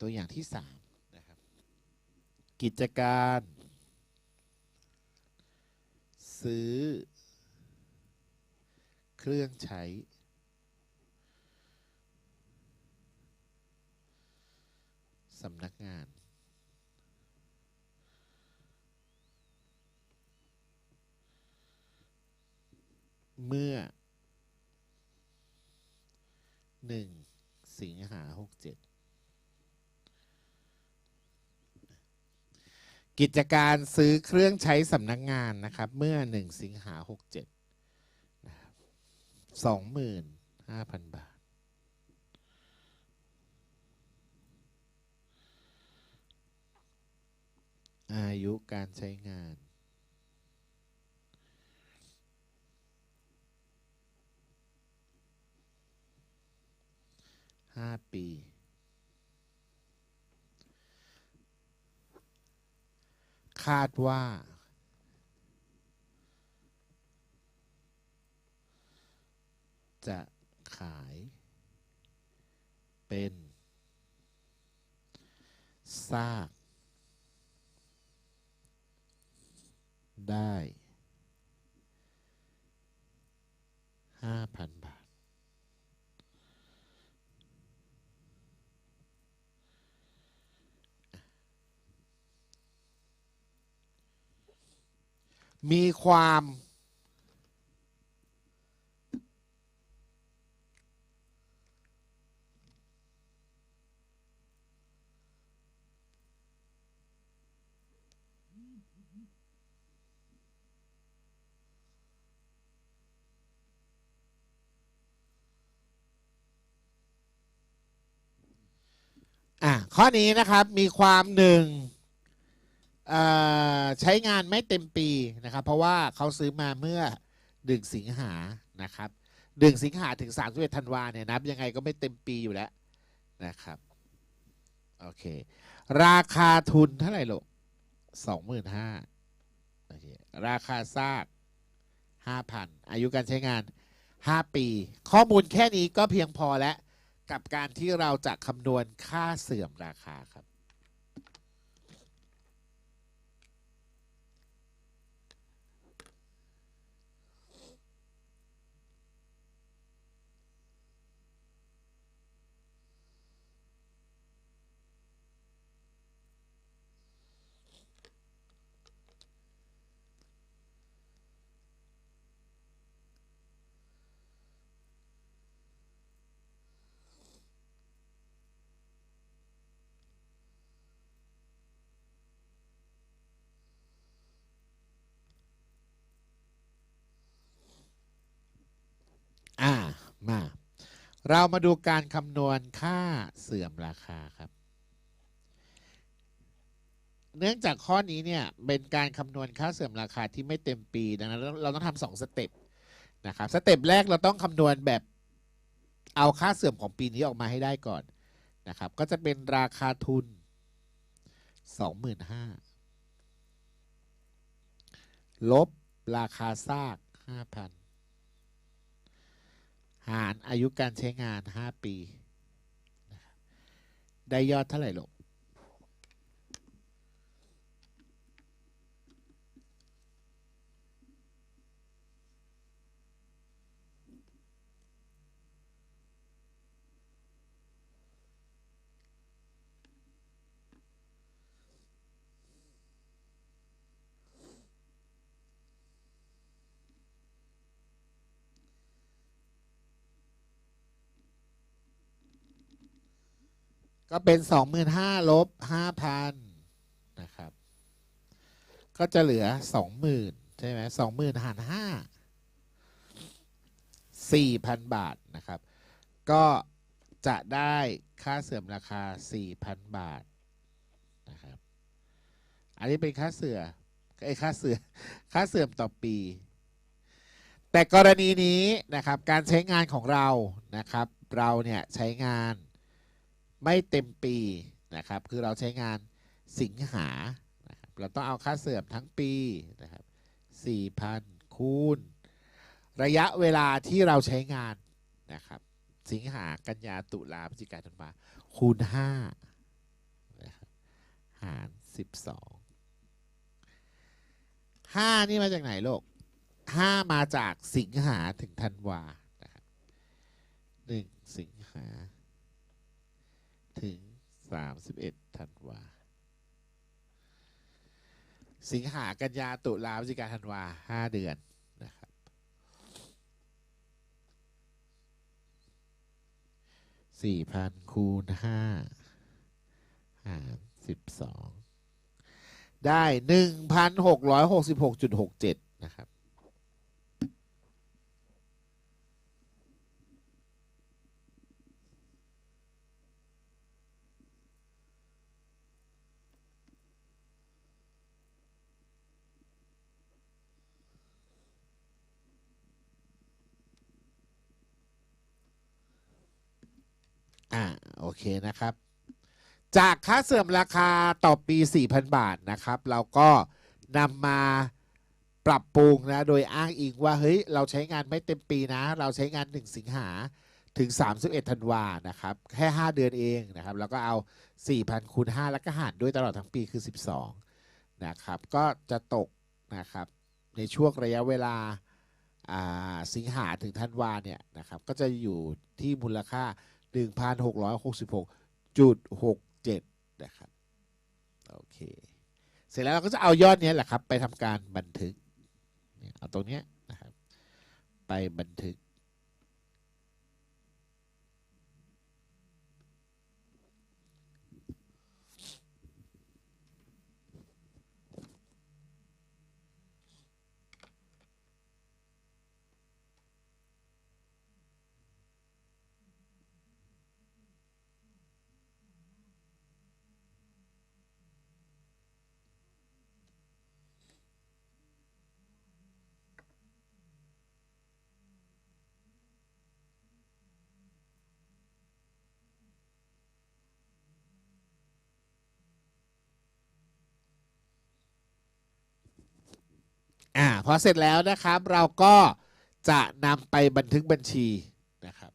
ตัวอย่างที่สามนะครับกิจการ ซื้อ เครื่องใช้ สำนักงานเมื่อหนึ่งสิงหาห กิจการซื้อเครื่องใช้สำนักงานนะครับ เมื่อหนึ่งสิงหาหกเจ็ดนะครับสองหมื่นห้าพันบาท อายุการใช้งานห้าปี คาดว่า จะขายเป็นซากได้ห้าพันบาท มีความอะข้อนี้นะครับมีความหนึ่ง ใช้งานไม่เต็มปีนะครับ เพราะว่าเขาซื้อมาเมื่อดึงสิงหานะครับดึงสิงหาถึง3ามสิบเอ็ดธันวาเนี่ยนับยังไงก็ไม่เต็มปีอยู่แล้วนะครับโอเคราคาทุนเท่าไหร่ลูกสองหมื่นห้าโอเคราคาซากห้าพันอายุการใช้งาน 5 ปี ข้อมูลแค่นี้ก็เพียงพอแล้ว กับการที่เราจะคำนวณค่าเสื่อมราคาครับ อ่า มา เรามาดูการคำนวณค่าเสื่อมราคาครับ เนื่องจากข้อนี้เนี่ยเป็นการคำนวณค่าเสื่อมราคาที่ไม่เต็มปีดังนั้นเราต้องทำสองสเต็ปนะครับสเต็ปแรกเราต้องคำนวณแบบเอาค่าเสื่อมของปีนี้ออกมาให้ได้ก่อนนะครับ ก็จะเป็นราคาทุนสองหมื่นห้าลบราคาซากห้าพัน หารอายุการใช้งาน 5 ปี ได้ยอดเท่าไหร่ลูก ก็เป็น 25,000ลบ5,000นะครับ ก็จะเหลือ 20,000 ใช่ไหม20,000 หาร 5 4,000 บาทนะครับ ก็จะได้ค่าเสื่อมราคา 4,000 บาทนะครับ อันนี้เป็นค่าเสื่อไอ้ค่าเสื่อค่าเสื่อมต่อปี แต่กรณีนี้นะครับ การใช้งานของเรานะครับ เราเนี่ยใช้งาน ไม่เต็มปีนะครับ คือเราใช้งานสิงหานะครับเราต้องเอาค่าเสื่อมทั้งปีนะครับ4,000 คูณ ระยะเวลาที่เราใช้งานนะครับ สิงหากันยาตุลาพฤศจิกาธันวาคูณหารสิบสองห้านี่มาจากไหนโลกห้ามาจากสิงหาถึงธันวานะครับหนึ่งสิงหา ถึงสามสิบเอ็ดธันวา สิงหากันยาตุลาพฤศจิกาธันวาห้าเดือนนะครับ สี่พันคูณห้าหารสิบสอง ได้หนึ่งพันหกร้อยหกสิบหกจุดหกเจ็ดนะครับ อ่าโอเคนะครับ จากค่าเสื่อมราคาต่อปี 4,000 บาทนะครับ เราก็นำมาปรับปรุงนะ โดยอ้างอิงว่าเฮ้ยเราใช้งานไม่เต็มปีนะ เราใช้งาน 1 สิงหาถึง 31ธันวานะครับ แค่ 5 เดือนเองนะครับ แล้วก็เอา 4,000คูณ5แล้วก็หารด้วยตลอดทั้งปีคือ 12 นะครับ ก็จะตกนะครับ ในช่วงระยะเวลาาสิงหาถึงธันวาเนี่ยนะครับ ก็จะอยู่ที่มูลค่า 1,666.67 นะครับ โอเค เสร็จแล้วเราก็จะเอายอดนี้แหละครับ ไปทำการบันทึก เอาตรงนี้นะครับ ไปบันทึก อ่าพอเสร็จแล้วนะครับเราก็จะนำไปบันทึกบัญชีนะครับ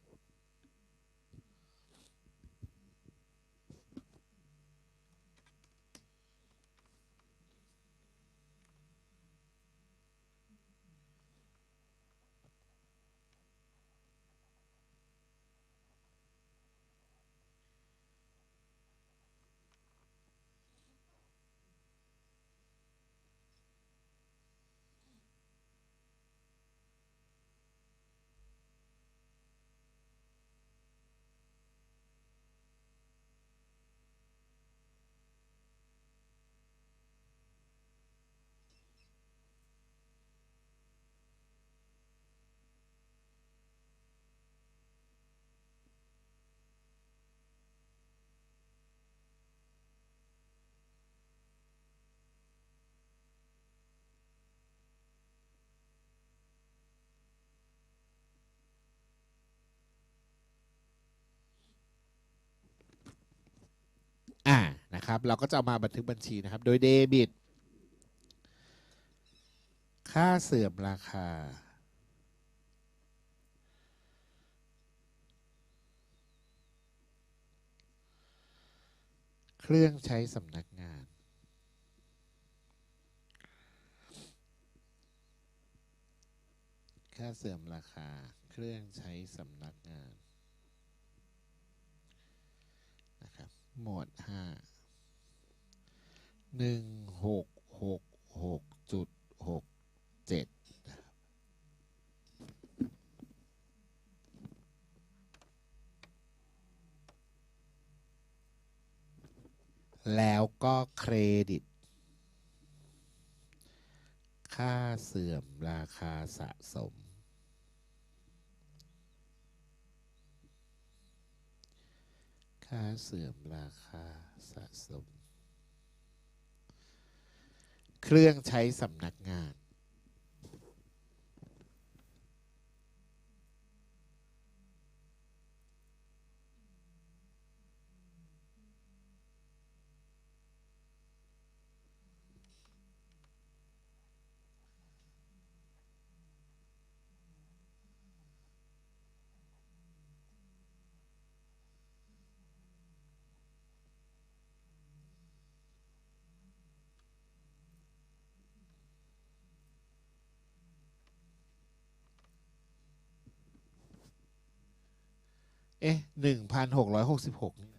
อ่า นะครับ เราก็จะเอามาบันทึกบัญชีนะครับ โดยเดบิต ค่าเสื่อมราคา เครื่องใช้สำนักงานค่าเสื่อมราคา เครื่องใช้สำนักงานนะครับ หมวดห้า หนึ่งหกหกหกจุดหกเจ็ดแล้วก็เครดิต ค่าเสื่อมราคาสะสม ค่าเสื่อมราคาสะสม เครื่องใช้สำนักงาน อ เอ๊ะหนึ่งพันหกร้อยหกสิบหกนี่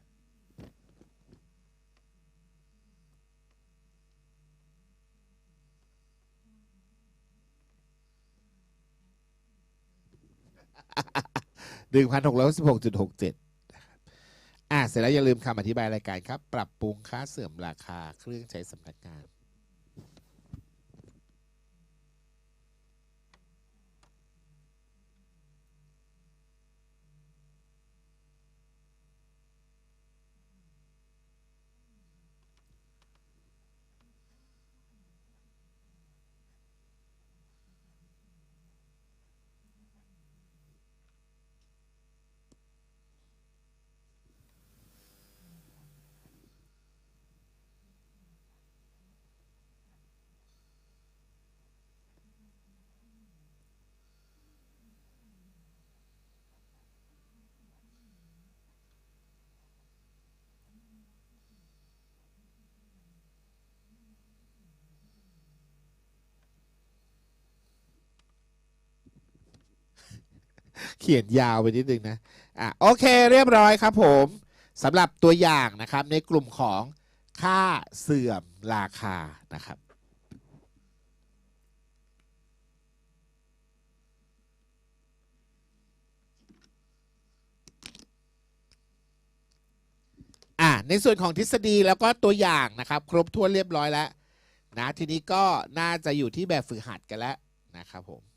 หนึ่งพันหกร้อยสิบหกจุดหกเจ็ดอะเสร็จแล้วอย่าลืมคำอธิบายรายการครับ ปรับปรุงค่าเสื่อมราคาเครื่องใช้สำนักงาน เขียนยาวไปนิดนึงนะอะโอเคเรียบร้อยครับผมสำหรับตัวอย่างนะครับในกลุ่มของค่าเสื่อมราคานะครับอะในส่วนของทฤษฎีแล้วก็ตัวอย่างนะครับ ครบถ้วนเรียบร้อยแล้วนะทีนี้ก็น่าจะอยู่ที่แบบฝึกหัดกันแล้วนะครับผม